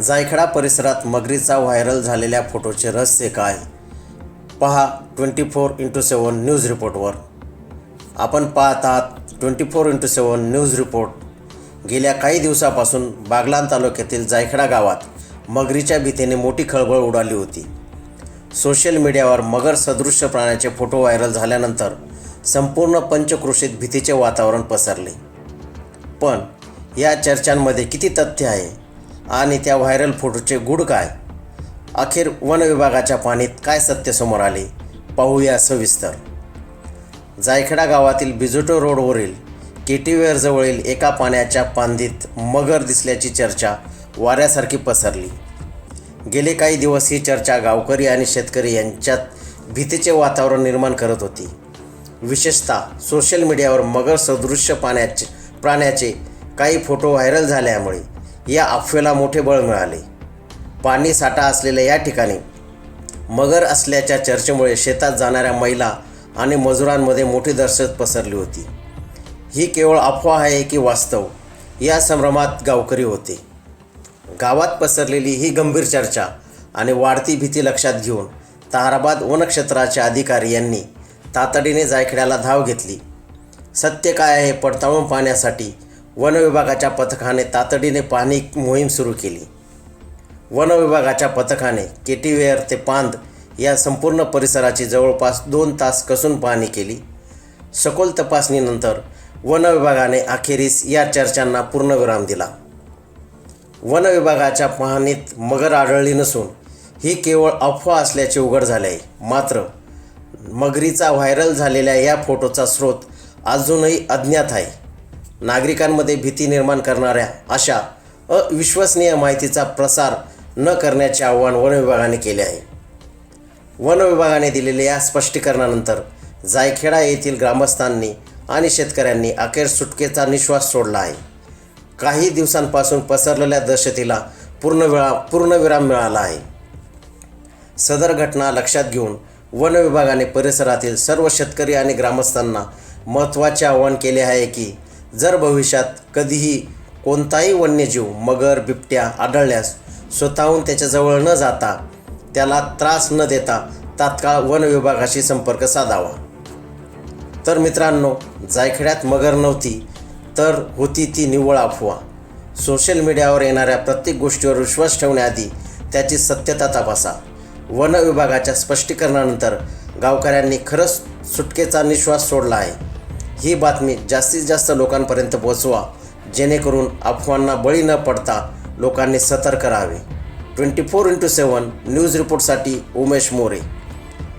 जायखडा परिसरात मगरीचा व्हायरल झालेल्या फोटोचे रहस्य काय? पहा twenty four into seven news रिपोर्टवर आपण पाहत आहात twenty four into seven news report गेल्या काही दिवसापासून बागलान तालुक्यातील जायखडा गावात मगरीच्या भीतीने मोठी खळबळ उडाली होती. सोशल मीडियावर मगर सदृश्य प्राण्याचे फोटो व्हायरल झाल्यानंतर संपूर्ण पंचकृषीत भीतीचे वातावरण पसरले. पण या चर्चांमध्ये किती तथ्य आहे? आणि त्या व्हायरल फोटोचे गुड काय? अखेर वन विभागाच्या पाणीत काय सत्य समोर आले? पाहूया सविस्तर. जायखेडा गावातील बिजुटो रोडवरील केटीवेअरजवळील एका पाण्याच्या पांदीत मगर दिसल्याची चर्चा वाऱ्यासारखी पसरली. गेले काही दिवस ही चर्चा गावकरी आणि शेतकरी यांच्यात भीतीचे वातावरण निर्माण करत होती. विशेषतः सोशल मीडियावर मगर सदृश्य पाण्याचे प्राण्याचे काही फोटो व्हायरल झाल्यामुळे या अफवेला मोठे बळ मिळाले. पाणी साठा असलेल्या या ठिकाणी मगर असल्याच्या चर्चेमुळे शेतात जाणाऱ्या महिला आणि मजुरांमध्ये मोठी दहशत पसरली होती. ही केवळ अफवा आहे की वास्तव? या संभ्रमात गावकरी होते. गावात पसरलेली ही गंभीर चर्चा आणि वाढती भीती लक्षात घेऊन ताराबाद वनक्षेत्राचे अधिकारी यांनी तातडीने जायखेड्याला धाव घेतली. सत्य काय आहे पडताळून पाहण्यासाठी वनविभागाच्या पथकाने तातडीने पाहणी मोहीम सुरू केली. वनविभागाच्या पथकाने केटीवेअर ते पांद या संपूर्ण परिसराची जवळपास दोन तास कसून पाहणी केली. सखोल तपासणीनंतर वनविभागाने अखेरीस या चर्चांना पूर्णविराम दिला. वनविभागाच्या पाहणीत मगर आढळली नसून ही केवळ अफवा असल्याचे उघड झाले आहे मात्र मगरीचा व्हायरल झालेल्या या फोटोचा स्रोत अजूनही अज्ञात आहे. नागरिकांमध्ये भीती निर्माण करणाऱ्या अशा अविश्वसनीय माहितीचा प्रसार न करण्याचे आवाहन वन विभागाने केले आहे. वन विभागाने दिलेल्या या स्पष्टीकरणानंतर जायखेडा येथील ग्रामस्थांनी आणि शेतकऱ्यांनी अखेर सुटकेचा निश्वास सोडला आहे. काही दिवसांपासून पसरलेल्या दहशतीला पूर्ण पूर्णविराम मिळाला आहे. सदर घटना लक्षात घेऊन वन विभागाने परिसरातील सर्व शेतकरी आणि ग्रामस्थांना महत्त्वाचे आवाहन केले आहे की जर भविष्यात कधीही कोणताही वन्यजीव मगर बिबट्या आढळल्यास स्वतःहून त्याच्याजवळ न जाता त्याला त्रास न देता तात्काळ वन विभागाशी संपर्क साधावा. तर मित्रांनो जायखड्यात मगर नव्हती तर होती ती निव्वळ अफवा. सोशल मीडियावर येणाऱ्या प्रत्येक गोष्टीवर विश्वास ठेवण्याआधी त्याची सत्यता तपासा. वन विभागाच्या स्पष्टीकरणानंतर गावकऱ्यांनी खरंच सुटकेचा निश्वास सोडला आहे. ही बातमी जास्तीत जास्त लोकांपर्यंत पोहोचवा जेणेकरून अफवांना बळी न पडता लोकांनी सतर्क राहावे. Twenty four into seven news रिपोर्टसाठी Umesh More.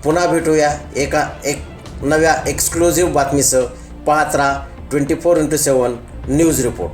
पुन्हा भेटूया एका एक नव्या एक्सक्लुझिव्ह बातमीसह. पाहत राहा twenty four into seven news report.